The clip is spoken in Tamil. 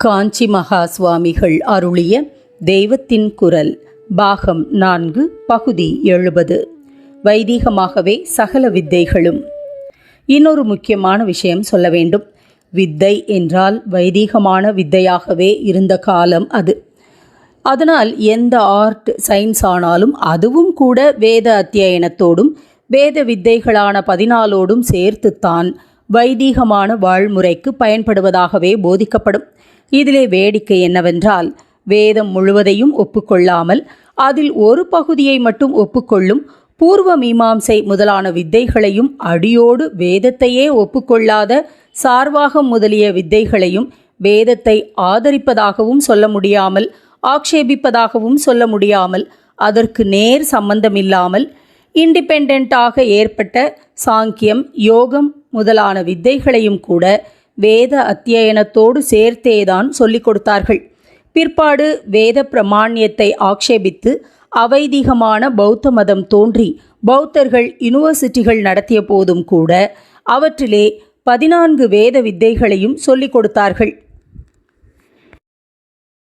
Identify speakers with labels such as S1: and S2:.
S1: காஞ்சி மகா சுவாமிகள் அருளிய தெய்வத்தின் குரல் பாகம் நான்கு பகுதி எழுபது. வைதீகமாகவே சகல வித்தைகளும். இன்னொரு முக்கியமான விஷயம் சொல்ல வேண்டும். வித்தை என்றால் வைதீகமான வித்தையாகவே இருந்த காலம் அது. அதனால் எந்த ஆர்ட் சயின்ஸ் ஆனாலும் அதுவும் கூட வேத அத்தியனத்தோடும் வேத வித்தைகளான பதினாலோடும் சேர்த்துத்தான் வைதீகமான வாழ்முறைக்கு பயன்படுவதாகவே போதிக்கப்படும். இதிலே வேடிக்கை என்னவென்றால் வேதம் முழுவதையும் ஒப்புக்கொள்ளாமல் அதில் ஒரு பகுதியை மட்டும் ஒப்புக்கொள்ளும் பூர்வ மீமாம்சை முதலான வித்தைகளையும் அடியோடு வேதத்தையே ஒப்புக்கொள்ளாத சார்வாகம் முதலிய வித்தைகளையும் வேதத்தை ஆதரிப்பதாகவும் சொல்ல முடியாமல் ஆக்ஷேபிப்பதாகவும் சொல்ல முடியாமல் அதற்கு நேர் சம்பந்தமில்லாமல் இண்டிபெண்டாக ஏற்பட்ட சாங்கியம் யோகம் முதலான வித்தைகளையும் கூட வேத அத்தியனத்தோடு சேர்த்தேதான் சொல்லிக் கொடுத்தார்கள். பிற்பாடு வேத பிரமாண்யத்தை ஆக்ஷேபித்து அவைதிகமான பௌத்த மதம் தோன்றி பௌத்தர்கள் யூனிவர்சிட்டிகள் நடத்திய போதும் கூட அவற்றிலே பதினான்கு வேத வித்தைகளையும் சொல்லிக் கொடுத்தார்கள்.